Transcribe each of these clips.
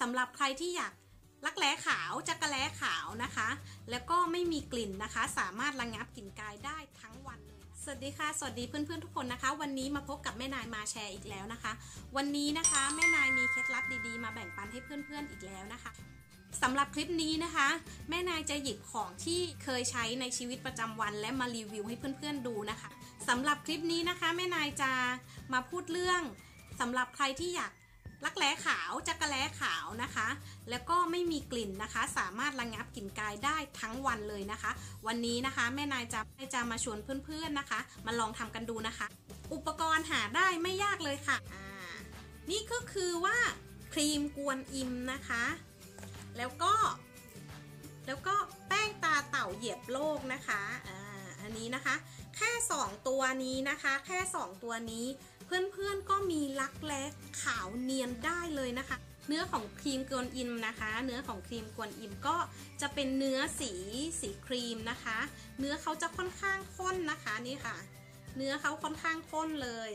สำหรับใครที่อยากรักแร้ขาวจักระแร้ขาวนะคะ แล้วก็ไม่มีกลิ่นนะคะ สามารถระงับกลิ่นกายได้ทั้งวันเลยสวัสดีค่ะ สวัสดีเพื่อนๆทุกคนนะคะ วันนี้มาพบกับแม่นายมาแชร์อีกแล้วนะคะ วันนี้นะคะแม่นายมีเคล็ดลับดีๆ มาแบ่งปันให้เพื่อนๆอีกแล้วนะคะสำหรับคลิปนี้นะคะ แม่นายจะหยิบของที่เคยใช้ในชีวิตประจำวัน และมารีวิวให้เพื่อนๆดูนะคะสำหรับคลิปนี้นะคะ แม่นายจะมาพูดเรื่องสำหรับใครที่อยาก รักแร้ขาวจักระแร้ขาวนะคะ แล้วก็ไม่มีกลิ่นนะคะ สามารถระงับกลิ่นกายได้ทั้งวันเลยนะคะ วันนี้นะคะแม่นายจะจะมาชวนเพื่อนๆนะคะ มาลองทำกันดูนะคะ อุปกรณ์หาได้ไม่ยากเลยค่ะอ่านี่ก็คือว่าครีมกวนอิมนะคะ แล้วก็ แล้วก็แป้งตาเต่าเหยียบโลกนะคะอ่าอันนี้นะคะ แค่ 2 ตัวนี้นะคะ แค่ 2 ตัวนี้ เพื่อนๆก็มีลักแร้ขาวเนียนได้เลยนะคะ เนื้อของครีมกวนอิมนะคะ เนื้อของครีมกวนอิมก็จะเป็นเนื้อสีสีครีมนะคะ เนื้อเขาจะค่อนข้างข้นนะคะนี่ค่ะ เนื้อเขาค่อนข้างข้นเลย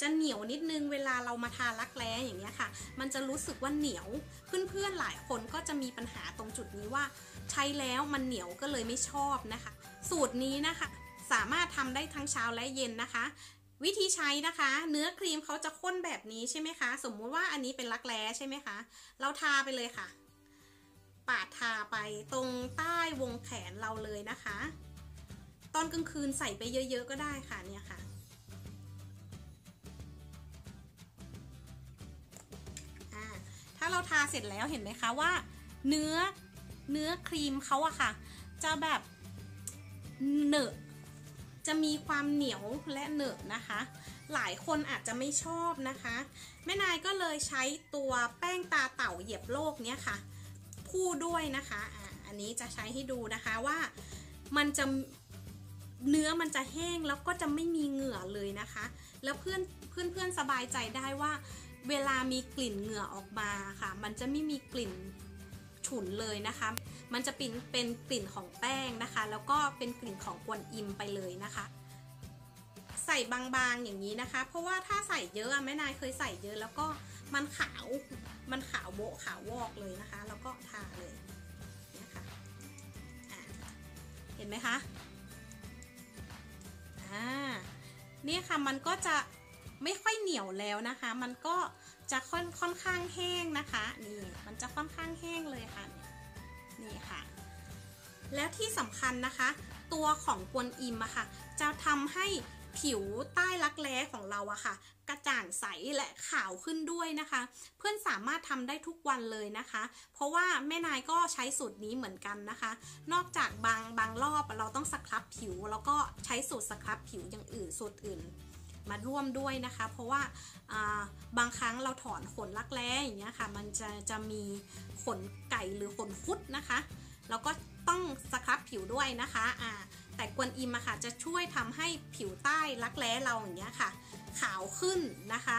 จะเหนียวนิดนึงเวลาเรามาทารักแร้อย่างเงี้ยค่ะ มันจะรู้สึกว่าเหนียวเพื่อนๆหลายคนก็จะมีปัญหาตรงจุดนี้ว่า ใช้แล้วมันเหนียวก็เลยไม่ชอบนะคะ สูตรนี้นะคะสามารถทำได้ทั้งเช้าและเย็นนะคะ วิธีใช้นะคะ เนื้อครีมเขาจะข้นแบบนี้ใช่ไหมคะ สมมุติว่าอันนี้เป็นรักแร้ใช่ไหมคะ เราทาไปเลยค่ะ ปาดทาไปตรงใต้วงแขนเราเลยนะคะ ตอนกลางคืนใส่ไปเยอะ ๆ ก็ได้ค่ะเนี่ยค่ะ ถ้าเราทาเสร็จแล้วเห็นไหมคะว่า เนื้อเนื้อครีมเขาอะค่ะ จะแบบเหนอะ จะมีความเหนียวและเหนอะนะคะ หลายคนอาจจะไม่ชอบนะคะ แม่นายก็เลยใช้ตัวแป้งตาเต่าเหยียบโลกเนี้ยค่ะคู่ด้วยนะคะอ่าอันนี้จะใช้ให้ดูนะคะว่ามันจะเนื้อมันจะแห้งแล้วก็จะไม่มีเหงื่อเลยนะคะ แล้วเพื่อนเพื่อนเพื่อนสบายใจได้ว่า เวลามีกลิ่นเหงื่อออกมาค่ะ มันจะไม่มีกลิ่น ฉุนเลยนะคะ มันจะเป็นเป็นกลิ่นของแป้งนะคะ แล้วก็เป็นกลิ่นของกวนอิมไปเลยนะคะ ใส่บางๆอย่างนี้นะคะ เพราะว่าถ้าใส่เยอะแม่นายเคยใส่เยอะแล้วก็มันขาวมันขาวโบะขาววอกเลยนะคะ แล้วก็ทาเลยนะคะเห็นไหมคะอ่านี่ค่ะมันก็จะไม่ค่อยเหนียวแล้วนะคะ มันก็ จะค่อนค่อนข้างแห้งนะคะนี่มันจะค่อนข้างแห้งเลยค่ะนี่ค่ะ แล้วที่สำคัญนะคะ ตัวของกวนอิมอะค่ะ จะทำให้ผิวใต้รักแร้ของเราอะค่ะ กระจ่างใสและขาวขึ้นด้วยนะคะ เพื่อนสามารถทำได้ทุกวันเลยนะคะ เพราะว่าแม่นายก็ใช้สูตรนี้เหมือนกันนะคะ นอกจากบางบางรอบเราต้องสครับผิว แล้วก็ใช้สูตรสครับผิวอย่างอื่นสูตรอื่น มาร่วมด้วยนะคะ เพราะว่าบางครั้งเราถอนขนรักแร้อย่างเงี้ยค่ะ มันจะจะมีขนไก่หรือขนคุดนะคะ แล้วก็ต้องสครับผิวด้วยนะคะอ่าแต่กวนอิมอะค่ะจะช่วยทำให้ผิวใต้รักแร้เราอย่างเงี้ยค่ะ ขาวขึ้นนะคะ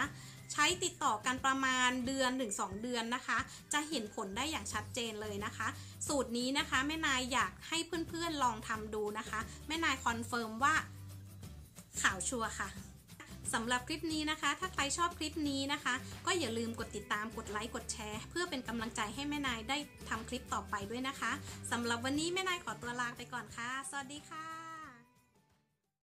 ใช้ติดต่อกันประมาณเดือนถึง2เดือนนะคะ จะเห็นผลได้อย่างชัดเจนเลยนะคะ สูตรนี้นะคะแม่นายอยากให้เพื่อนๆลองทำดูนะคะ แม่นายคอนเฟิร์มว่าขาวชัวร์ค่ะ สำหรับคลิปนี้นะคะ ถ้าใครชอบคลิปนี้นะคะ ก็อย่าลืมกดติดตามกดไลค์กดแชร์ เพื่อเป็นกำลังใจให้แม่นายได้ทำคลิปต่อไปด้วยนะคะสำหรับวันนี้แม่นายขอตัวลาไปก่อนค่ะ สวัสดีค่ะ